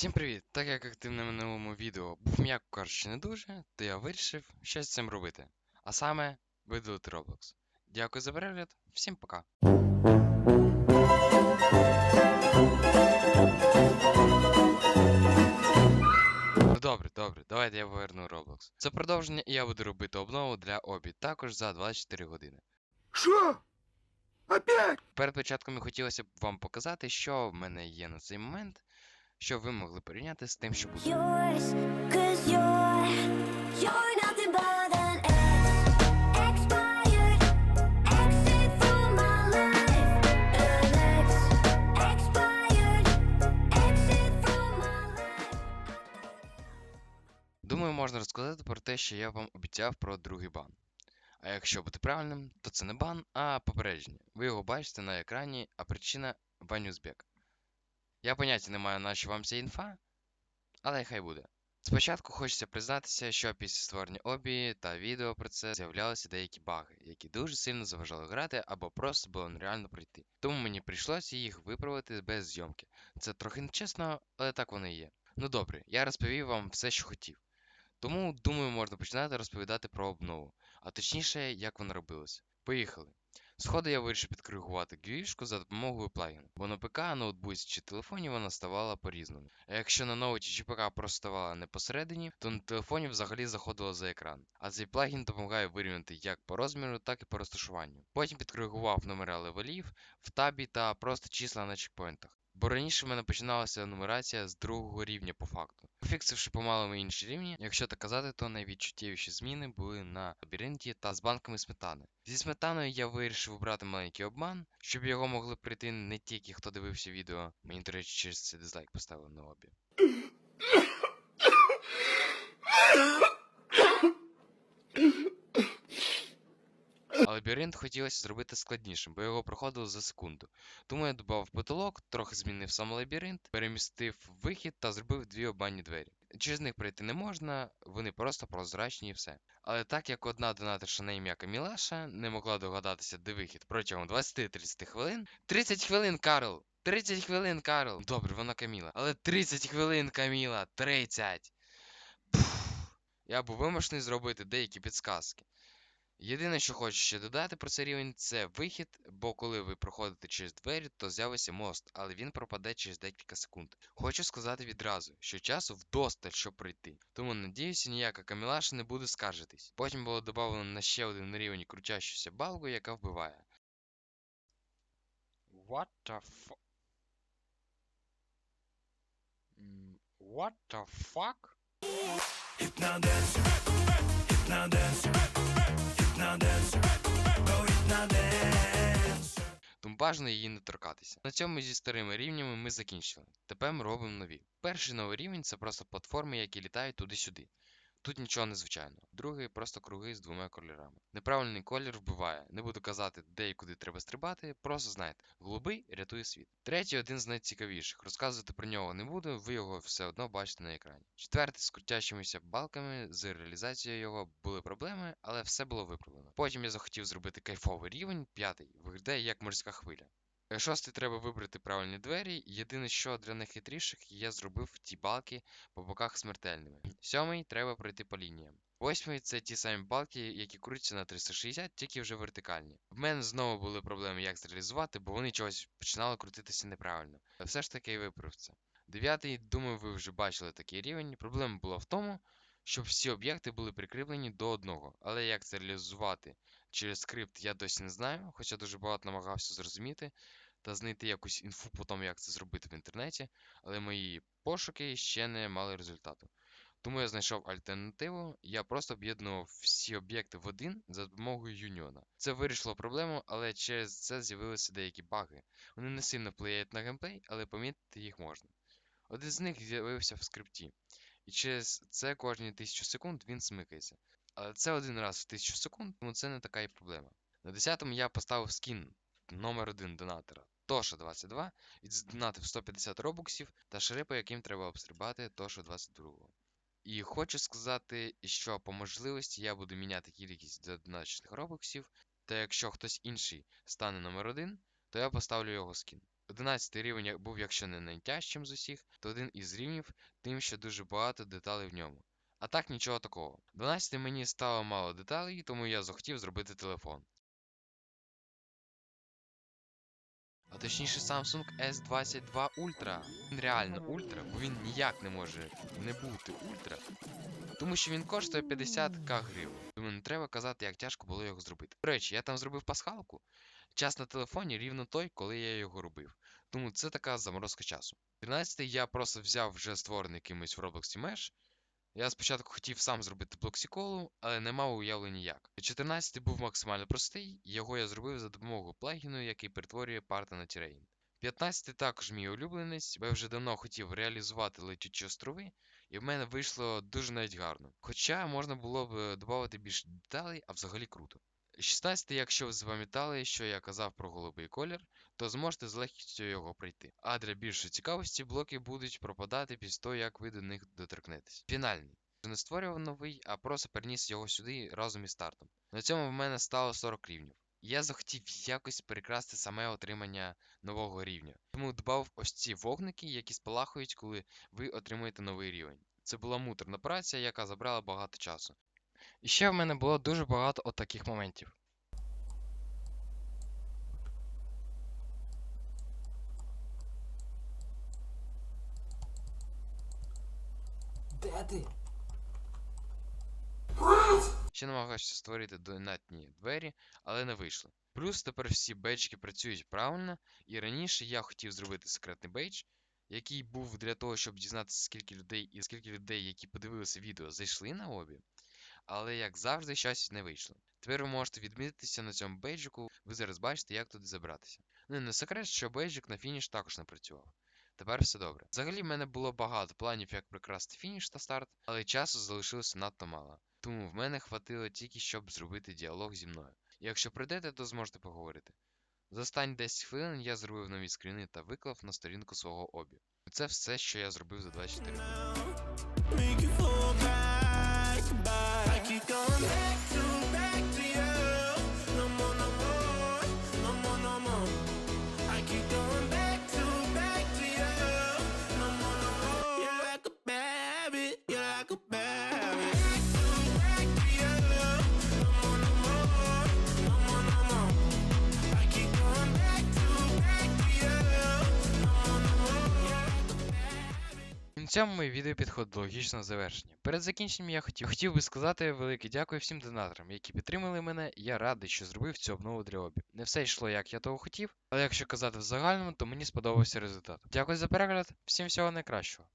Всім привіт! Так як активно в минулому відео був м'яко кажучи не дуже, то я вирішив щось з цим робити. А саме видалити Roblox. Дякую за перегляд, всім пока. Ну добре, добре, давайте я поверну Roblox. Це продовження і я буду робити обнову для обід також за 24 години. Что? Опять? Перед початком хотілося б вам показати, що в мене є на цей момент, що ви могли порівняти з тим, що буде. Думаю, можна розказати про те, що я вам обіцяв про другий бан. А якщо бути правильним, то це не бан, а попередження. Ви його бачите на екрані, а причина Ванюзбек. Я поняття не маю, на що вам ця інфа, але хай буде. Спочатку хочеться признатися, що після створення обі та відео про це з'являлися деякі баги, які дуже сильно заважали грати або просто було нереально пройти. Тому мені прийшлося їх виправити без зйомки. Це трохи нечесно, але так воно і є. Ну добре, я розповів вам все, що хотів. Тому, думаю, можна починати розповідати про обнову, а точніше, як вона робилася. Поїхали. Сходу я вирішив підкоригувати GUI-шку за допомогою плагіну, бо на ПК, ноутбуці чи телефоні вона ставала по-різному. А якщо на ноуті чи ПК просто ставала не посередині, то на телефоні взагалі заходила за екран. А цей плагін допомагає вирівняти як по розміру, так і по розташуванню. Потім підкоригував номера левелів в табі та просто числа на чекпоінтах. Бо раніше в мене починалася нумерація з другого рівня по факту. Пофіксивши помалу інші рівні, якщо так казати, то найвідчуттєвіші зміни були на лабіринті та з банками сметани. Зі сметаною я вирішив обрати маленький обман, щоб його могли прийти не тільки хто дивився відео. Мені, до речі, через це дизлайк поставили на обі. А лабіринт хотілося зробити складнішим, бо його проходило за секунду. Тому я додав потолок, трохи змінив сам лабіринт, перемістив вихід та зробив дві обманні двері. Через них пройти не можна, вони просто прозрачні і все. Але так як одна донаторша на ім'я Камілаша не могла догадатися, де вихід протягом 20-30 хвилин. 30 хвилин, Карл! 30 хвилин, Карл! Добре, вона Каміла. Але 30 хвилин, Каміла! 30! Пф, я був вимушений зробити деякі підсказки. Єдине, що хочу ще додати про цей рівень, це вихід, бо коли ви проходите через двері, то з'явиться мост, але він пропаде через декілька секунд. Хочу сказати відразу, що часу вдосталь, щоб пройти. Тому надіюся, ніяка камілаша не буде скаржитись. Потім було додано на ще один рівень крутящуся балку, яка вбиває. What the fu... What the fuck? Бажано її не торкатися. На цьому зі старими рівнями ми закінчили. Тепер ми робимо нові. Перший новий рівень це просто платформи, які літають туди-сюди. Тут нічого незвичайного. Другий просто круги з двома кольорами. Неправильний колір вбиває. Не буду казати, де і куди треба стрибати, просто знайте, голубий рятує світ. Третій один з найцікавіших. Розказувати про нього не буду, ви його все одно бачите на екрані. Четвертий з крутящимися балками, з реалізацією його були проблеми, але все було виправлено. Потім я захотів зробити кайфовий рівень, п'ятий, виглядає як морська хвиля. Е, Шостий треба вибрати правильні двері. Єдине, що для найхитріших я зробив ті балки по боках смертельними. Сьомий треба пройти по лініям. Восьмий це ті самі балки, які крутяться на 360, тільки вже вертикальні. В мене знову були проблеми, як зреалізувати, бо вони чогось починали крутитися неправильно. Але все ж таки я виправив це. Дев'ятий, думаю, ви вже бачили такий рівень. Проблема була в тому, щоб всі об'єкти були прикріплені до одного. Але як це реалізувати через скрипт, я досі не знаю, хоча дуже багато намагався зрозуміти та знайти якусь інфу по тому, як це зробити в інтернеті, але мої пошуки ще не мали результату. Тому я знайшов альтернативу, я просто об'єднував всі об'єкти в один за допомогою юніона. Це вирішило проблему, але через це з'явилися деякі баги. Вони не сильно впливають на геймплей, але помітити їх можна. Один з них з'явився в скрипті, і через це кожні 1000 секунд він смикається. Але це один раз в 1000 секунд, тому це не така і проблема. На 10-му я поставив скін номер 1 донатора Тоша 22, віддонатив 150 робоксів та шари, яким треба обстрибати Тошу 22. І хочу сказати, що по можливості я буду міняти кількість донатчених робоксів, та якщо хтось інший стане номер 1, то я поставлю його скін. 11 рівень був, якщо не найтяжчим з усіх, то один із рівнів, тим, що дуже багато деталей в ньому. А так нічого такого. 12 мені стало мало деталей, тому я захотів зробити телефон. А точніше Samsung S22 Ultra. Він реально ультра, бо він ніяк не може не бути ультра. Тому що він коштує 50к гривень. Тому не треба казати, як тяжко було його зробити. До речі, я там зробив пасхалку. Час на телефоні рівно той, коли я його робив. Тому це така заморозка часу. 13 я просто взяв вже створений кимось в Roblox Mesh. Я спочатку хотів сам зробити блоксіколу, але не мав уявлення як. 14 був максимально простий, його я зробив за допомогою плагіну, який перетворює парти на терейн. 15 також мій улюбленець, бо я вже давно хотів реалізувати летючі острови, і в мене вийшло дуже навіть гарно. Хоча можна було б додати більше деталей, а взагалі круто. 16, якщо ви запам'ятали, що я казав про голубий колір, то зможете з легкістю його пройти. А для більшої цікавості блоки будуть пропадати після того, як ви до них доторкнетесь. Фінальний. Не створював новий, а просто переніс його сюди разом із стартом. На цьому в мене стало 40 рівнів. Я захотів якось перекрасти саме отримання нового рівня. Тому додав ось ці вогники, які спалахують, коли ви отримуєте новий рівень. Це була муторна праця, яка забрала багато часу. І ще в мене було дуже багато от таких моментів. Де ти? Ще намагався створити донатні двері, але не вийшло. Плюс тепер всі бейджики працюють правильно, і раніше я хотів зробити секретний бейдж, який був для того, щоб дізнатися, скільки людей і скільки людей, які подивилися відео, зайшли на обі. Але як завжди, щось не вийшло. Тепер ви можете відмітитися на цьому бейджику, ви зараз бачите, як туди забратися. Ну не секрет, що бейджик на фініш також не працював. Тепер все добре. Взагалі в мене було багато планів, як прикрасти фініш та старт, але часу залишилося надто мало. Тому в мене хватило тільки, щоб зробити діалог зі мною. Якщо прийдете, то зможете поговорити. За останні 10 хвилин я зробив нові скріни та виклав на сторінку свого обі. Це все, що я зробив за 24 хвилини. Цьому моє відео підходить до логічного завершення. Перед закінченням я хотів, хотів би сказати велике дякую всім донаторам, які підтримали мене. Я радий, що зробив цю обнову для обі. Не все йшло, як я того хотів, але якщо казати в загальному, то мені сподобався результат. Дякую за перегляд, всім всього найкращого.